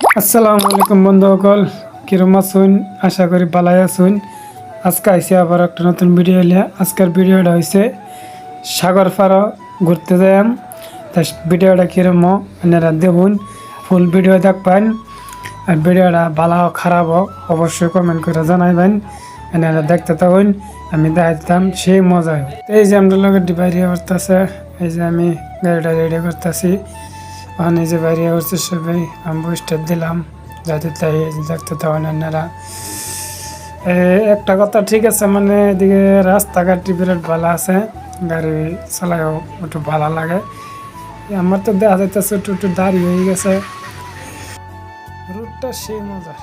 আসসালামু আলাইকুম বন্ধুসকল কিরম আছুন? আশা করি ভালাই আছুন। আজকে আইসি আবার একটা নতুন ভিডিও এলে আজকের ভিডিওটা হয়েছে সাগর পাড়া ঘুরতে যাইম তা ভিডিওটা কিরম? আপনারা দেখুন। ফুল ভিডিও দেখবেন। আর ভিডিওটা ভালো খারাপ হোক, অবশ্যই কমেন্ট করে জানাইবেন। এনারা দেখতে থাকুন। আমি দেখাইতাম সেই মজা এই যে আমরা লোকের বাইরে করতেছে, এই যে আমি গাড়িটা রেডি করতেছি। ওখানে যে বাইরে করছে সবাই আমি বুস্টার দিলাম যাতে তাই দেখতে আপনারা এ, একটা কথা ঠিক আছে মানে এদিকে রাস্তাঘাট বিরাট ভালো আছে গাড়ি চালায়ও একটু ভালো লাগে আমার তো দেখা যাইতেছে একটু একটু দাঁড়িয়ে হয়ে গেছে রুটটা সেই মজার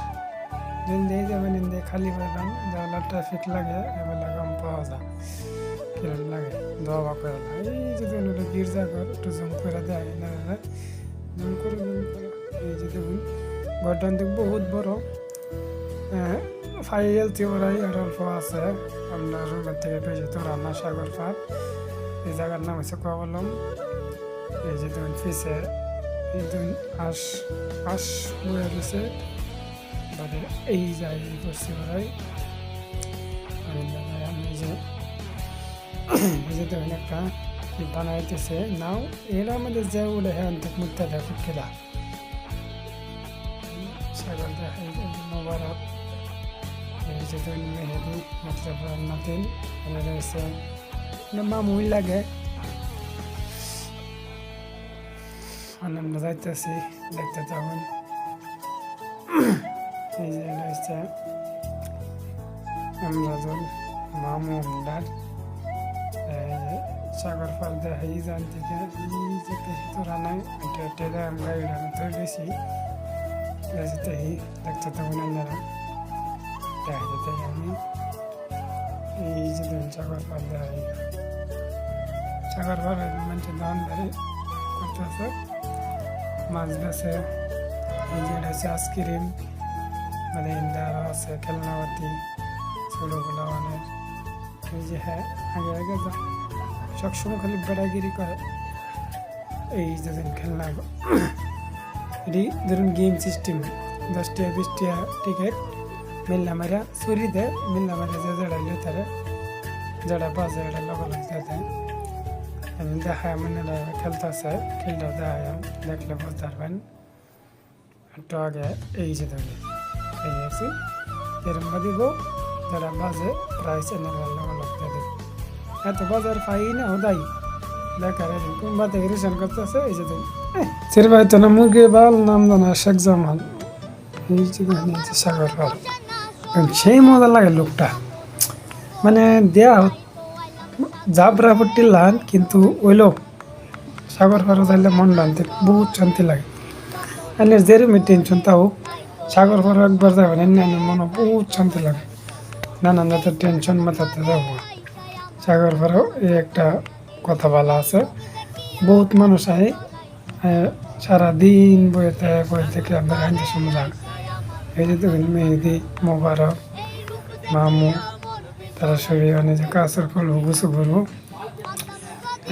নিন্দে যাবে নিন্দে খালি পাইবেন যেবেলা ট্রাফিক লাগে এবেলা কম পাওয়া যায় কিরম লাগে দোয়া করে এই যে দেখুন ওটা গির্জা ঘর একটু জুম করে দেয় না জুম করে জুম করে এই যে দেখুন ঘরটা বহুত বড় ফাইল তিওরাই আর অল্প আছে আমরা রুমের থেকে বেশি তো রান্না সাগর পার এই জায়গার নাম হচ্ছে কবলম এই যে দেখুন ফিসে এই দেখুন আশ আশ বয়ে রয়েছে মানে এই যায় এই করছি ওরাই আমি যে যে একটা বানাইতেছে। নাও, এরা আমাদের যে উড়ে হ্যাঁ মুক্তা দেখো খেলা মানে মামুই লাগে। আনন্দ যাইতেছি মামু এই সাগর পাল দেখাই যান থেকে এই যে বেশি তো এটা টেরে আমরা এখানে তো গেছি যেতে দেখতে তখন আপনারা দেখা যেতে আমি এই যে দেখুন সাগর পাল দেখাই সাগর পাল মানুষের দান দেয় করতেছে মাছ বেছে এই যে এটা হচ্ছে আইসক্রিম মানে ইন্দার আছে খেলনাপাতি ছোটোগুলো অনেক এই যে হ্যাঁ আগে আগে যা সবসময় খালি বেড়াগিরি করে। এই যে খেলনা এটি ধরুন গেম সিস্টেম দশ টাকা টিকিট মিল্লা মারা চুরি দেয় মিল্লা মারা যে জড়াইলে তারা জড়া বাজে এটা লগা লাগতে দেয়। দেখায় মানে খেলতেছে খেলটা দেখায়, দেখলে বুঝতে পারবেন। একটু আগে এই যে ধরে এই আছি এরম দিব যারা বাজে প্রাইস এনে লগা লাগতে এত বাজার পাই না ওদাই বেকার এরকম থেকে রিটার্ন করতেছে এই যে দেখুন চিরবাই তো না মুরগি বাল নাম জানা শেখ জামাল। এই সাগর পাল সেই মজা লাগে লোকটা। মানে দেয়া জাবরা পট্টি লান কিন্তু ওই লোক সাগর পার যাইলে মন টানতে বহুত শান্তি লাগে। এনে যেরকমই টেনশন তা হোক, সাগর পার একবার যাবেন, এনে মনে বহুত শান্তি লাগে। নানান জাতের টেনশন মাথাতে যাব। সাগর পারও এই একটা কথা বলা আছে। বহুত মানুষ আহ, সারাদিন বইতে বই থেকে আমরা আনতে সময় এই যে দেখুন মেহেদি মোবারক মামু তারা মানে যে কাজের করব গুছু করব।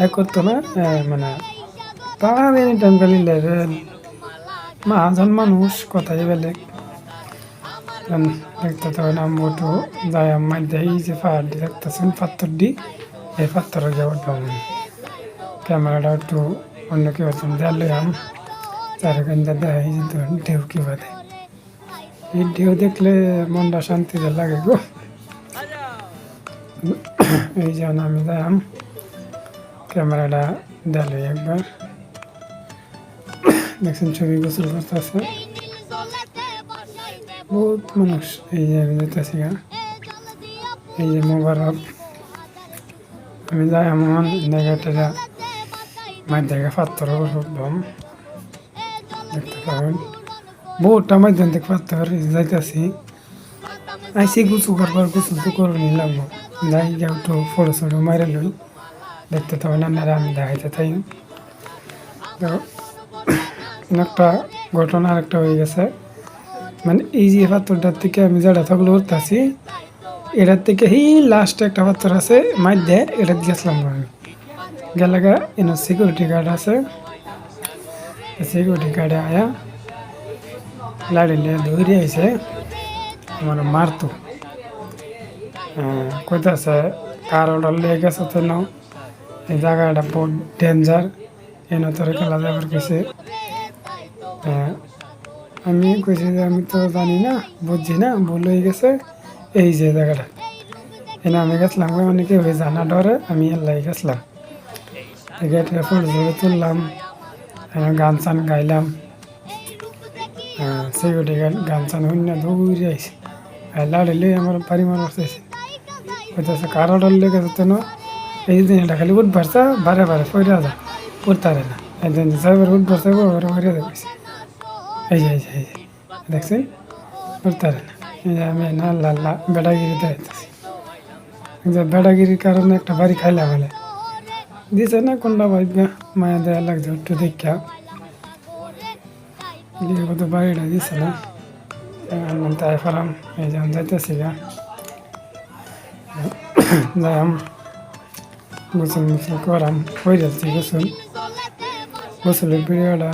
এক করতো না মানে তারা এনি টাইম খালি লেভেল মহাজন মানুষ কথাই বেলেগ। দেখতে তখন আমি একটু যাই আমার দেই যে পাহাড় দিয়ে দেখতেছেন পাথর দি এই পাথরে গিয়ে উঠবাম ক্যামেরাটা একটু অন্য কেউ দেয়ালে আম চারিখান দেয় যে ধরুন ঢেউ কি বাদে এই ঢেউ দেখলে মনটা শান্তিতে লাগে গো এই যেমন আমি যাইম ক্যামেরাটা দেয়ালে একবার দেখছেন ছবি গোসল করতেছে বহুত মানুষ এই যে আমি যেতেছি এই যে মোবারক আমি যাই এমন জায়গাটা মার জায়গা পাত্তর উঠলাম দেখতে পাবেন। বহুটা মাধ্যম থেকে পাত্তর যাইতেছি। আইসি গুছু করবার গুছু তো করে নিলাম যাই গিয়ে একটু ফটো ফটো মারে লই। দেখতে পাবেন আপনারা, আমি দেখাইতে থাই তো, একটা ঘটনা আরেকটা হয়ে গেছে। মানে এই যে পাথরটার থেকে আমি যেটা থাকলে উঠতেছি এটার থেকে এই লাস্টে একটা পাথর আছে মাইর দেয় এটা গেছিলাম গেলাগা এনে সিকিউরিটি গার্ড আছে। সিকিউরিটি গার্ডে আয়া লাড়ি লিয়ে দৌড়ে আইছে আমার মারতো। কইতাছে কার অর্ডার লিয়ে গেছে তো নাও। এই জায়গাটা বহুত ডেঞ্জার এনে তোর খেলা যাবার হ্যাঁ, আমি কইছি যে আমি তো জানি না, বুঝছি না, ভুল হয়ে গেছে। এই যে জায়গাটা। এনে আমি গেছিলাম মানে কি হয়ে জানা ডরে আমি এলাই গেছিলাম। গেটে ফুল ধরে তুললাম গান চান গাইলাম। সিকিউরিটি গার্ড গান চান শূন্য দৌড়ে আইসি লাড়িলে আমার বাড়ি মানুষ চাইছে কইতেছে কার অর্ডার লেগে যেত না। এই দিন এটা খালি উঠ ভারসা বারে বারে ফইরা যা, উঠতারে না। এই দিন সাইবার উঠ ভারসা ওরে ফইরা দেখছি এই যে, এই আমি না লাল্লা বেড়াগিরি দেখাইতেছি। যে বেড়াগিরির কারণে একটা বাড়ি খাইলাম বলে। দিছে না কোনটা ভাইবা মায়া দেয়া লাগছে, একটু দেখা কত বাড়িটা দিছে না। তাই ফেলাম এই যে যাইতেছি গা। যাইম গোসল মুসল করাম। হয়ে যাচ্ছি গোসল। গোসলের ভিডিওটা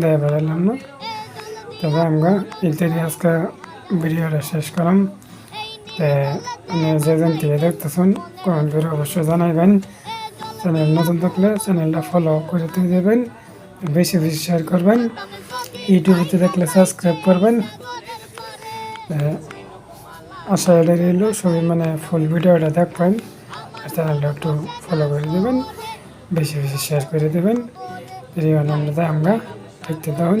দেয় বেড়ালাম না। তবে আমরা ইত্যাদি আজকে ভিডিওটা শেষ আপনি যে যেন থেকে দেখতেছেন কমেন্ট করে অবশ্যই জানাইবেন চ্যানেল নতুন থাকলে চ্যানেলটা ফলো করে দেবেন বেশি বেশি শেয়ার করবেন ইউটিউবেতে দেখলে সাবস্ক্রাইব করবেন আশা এটা রইল সবাই মানে ফুল ভিডিওটা দেখবেন চ্যানেলটা একটু ফলো করে দেবেন বেশি বেশি শেয়ার করে দেবেন আনন্দটা আমরা দেখতে তখন